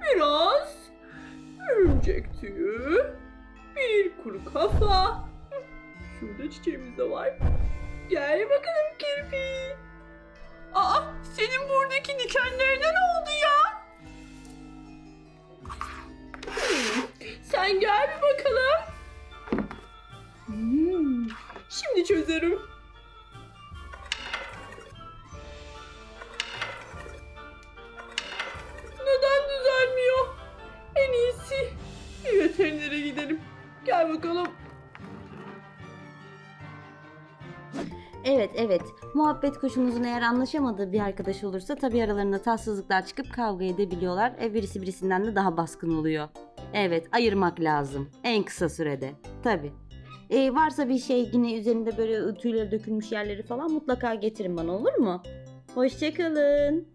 Biraz örümcek tüyü, bir kuru kafa. Şurada çiçeğimiz de var. Gel bakalım kirpi. Aa, senin buradaki dikenlerine Evet. Muhabbet kuşunuzun eğer anlaşamadığı bir arkadaş olursa tabii aralarında tatsızlıklar çıkıp kavga edebiliyorlar. E, birisi birisinden de daha baskın oluyor. Evet ayırmak lazım. En kısa sürede. Tabii. E, varsa bir şey yine üzerinde böyle tüyleri dökülmüş yerleri falan mutlaka getirin bana olur mu? Hoşçakalın.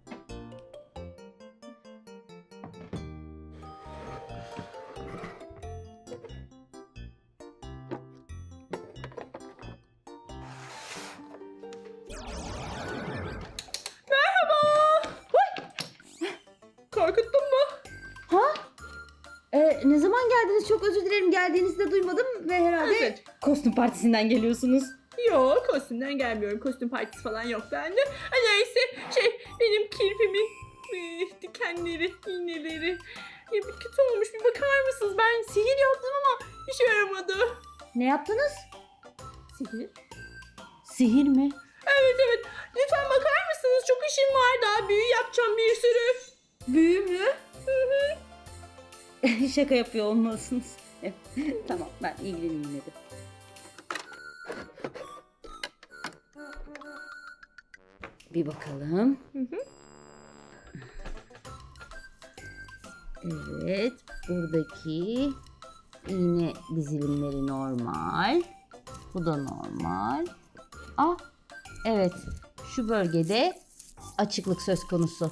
Ne zaman geldiniz? Çok özür dilerim. Geldiğinizi de duymadım ve herhalde Evet. kostüm partisinden geliyorsunuz. Yok kostümden gelmiyorum. Kostüm partisi falan yok bende. Ha, Neyse şey benim kirpimin eh, dikenleri, iğneleri. Ya, bir kötü olmuş bir bakar mısınız? Ben sihir yaptım ama işe yaramadı. Ne yaptınız? Sihir? Sihir mi? Evet evet. Lütfen bakar mısınız? Çok işim var daha. Büyü yapacağım bir sürü. Büyü mü? Şaka yapıyor olmalısınız. tamam ben ilgileneyim yine de. Bir bakalım. Hı hı. Evet, buradaki iğne dizilimleri normal. Bu da normal. Ah, evet. Şu bölgede açıklık söz konusu.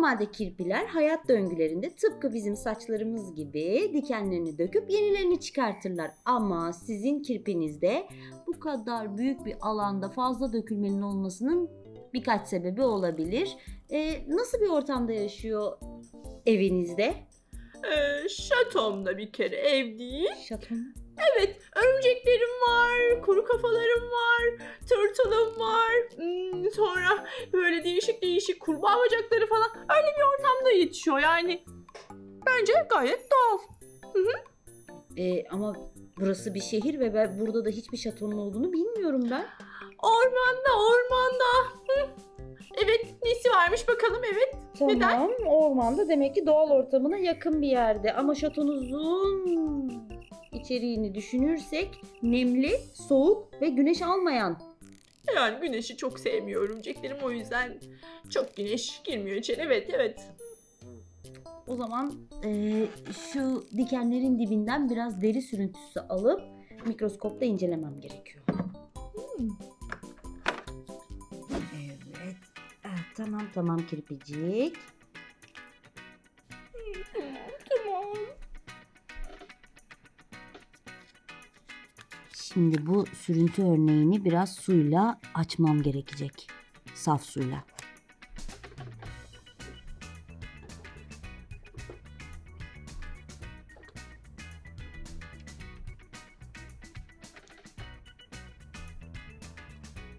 Normalde kirpiler hayat döngülerinde tıpkı bizim saçlarımız gibi dikenlerini döküp yenilerini çıkartırlar. Ama sizin kirpinizde bu kadar büyük bir alanda fazla dökülmenin olmasının birkaç sebebi olabilir. Ee, nasıl bir ortamda yaşıyor evinizde? Ee, şatomda bir kere ev değil. Şato mu? Evet, örümceklerim var, kuru kafalarım var, tırtılım var. Hmm, sonra böyle değişik değişik kurbağa bacakları falan. Öyle bir ortamda yetişiyor yani. Bence gayet doğal. Ee, ama burası bir şehir ve ben burada da hiçbir şatonun olduğunu bilmiyorum ben. Ormanda, ormanda. Hı. Evet, nesi varmış bakalım evet. Tamam, ormanda demek ki doğal ortamına yakın bir yerde. Ama şatonuzun içeriğini düşünürsek nemli, soğuk ve güneş almayan. Yani güneşi çok sevmiyor örümceklerim o yüzden çok güneş girmiyor içeri. Evet, evet. O zaman eee, şu dikenlerin dibinden biraz deri sürüntüsü alıp mikroskopta incelemem gerekiyor. Hmm. Evet. Ah, tamam tamam kirpicik. Şimdi bu sürüntü örneğini biraz suyla açmam gerekecek. Saf suyla.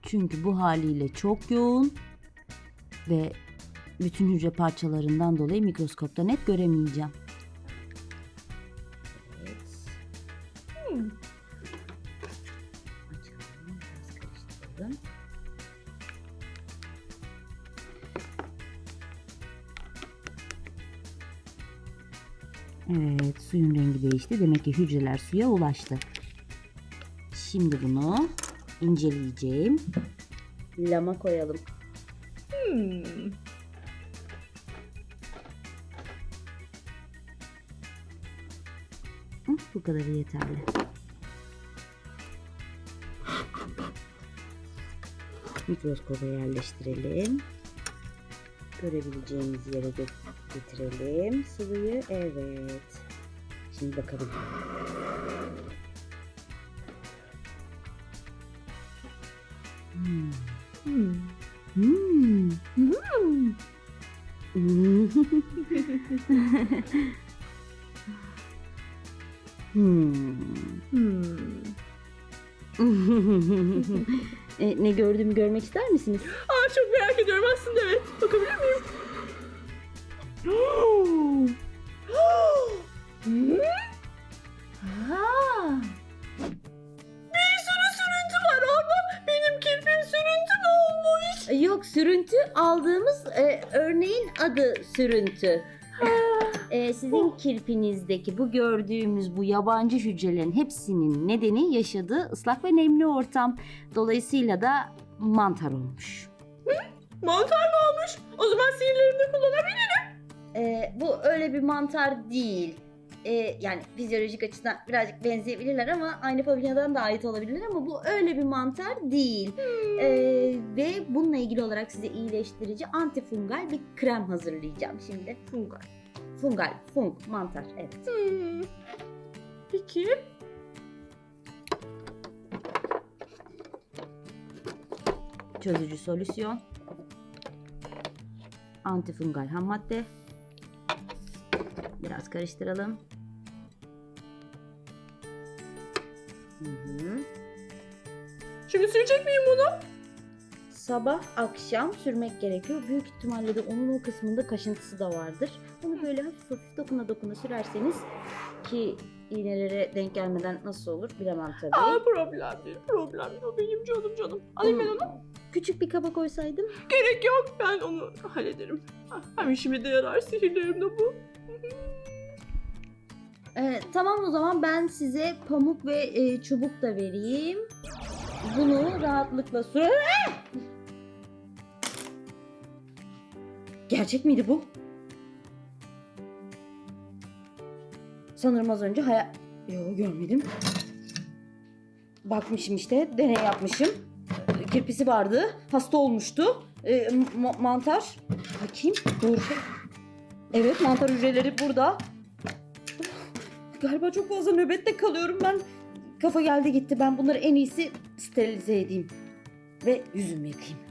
Çünkü bu haliyle çok yoğun ve bütün hücre parçalarından dolayı mikroskopta net göremeyeceğim. Evet, suyun rengi değişti. Demek ki hücreler suya ulaştı. Şimdi bunu inceleyeceğim. Lama koyalım. Hmm. Bu kadarı yeterli. Mikroskoba yerleştirelim. Görebileceğimiz yere gö- getirelim sıvıyı. Evet. Şimdi bakalım. Hmm. Hmm. Hmm. Hmm. Hmm. Hmm. e, ne gördüğümü görmek ister misiniz? Aa çok merak ediyorum aslında evet. Bakabilir miyim? Bir sürü sürüntü var orada. Benim kirpim sürüntü mü olmuş? Yok sürüntü aldığımız e, örneğin adı sürüntü. E, sizin kirpinizdeki bu gördüğümüz bu yabancı hücrelerin hepsinin nedeni yaşadığı ıslak ve nemli ortam. Dolayısıyla da mantar olmuş. Mantar mı olmuş? O zaman sihirlerimde kullanabilirim. E, bu öyle bir mantar değil. E, yani fizyolojik açıdan birazcık benzeyebilirler ama aynı familyadan da ait olabilirler ama bu öyle bir mantar değil. E, ve bununla ilgili olarak size iyileştirici antifungal bir krem hazırlayacağım şimdi. Fungal. Fungal, fung, mantar evet. Hmm. Peki. Çözücü solüsyon. Antifungal ham madde. Biraz karıştıralım. Hı hı. Şimdi sürecek miyim bunu? Sabah akşam sürmek gerekiyor. Büyük ihtimalle de onun o kısmında kaşıntısı da vardır. Bunu böyle hafif hafif dokuna dokuna sürerseniz ki iğnelere denk gelmeden nasıl olur bilemem tabii. Aa problem değil. Problem değil. O benim canım canım. Alayım ben onu. Küçük bir kaba koysaydım. Gerek yok. Ben onu hallederim. Hem işime de yarar. Sihirlerim de bu. Ee, tamam o zaman ben size pamuk ve e, çubuk da vereyim. Bunu rahatlıkla sür. Ah! Gerçek miydi bu? Sanırım az önce hayal... Yok görmedim. Bakmışım işte, deney yapmışım. Kirpisi vardı, hasta olmuştu. Ee, ma- mantar. Bakayım, doğru şey. Evet, mantar hücreleri burada. Galiba çok fazla nöbette kalıyorum ben. Kafa geldi gitti. Ben bunları en iyisi sterilize edeyim. Ve yüzümü yıkayayım.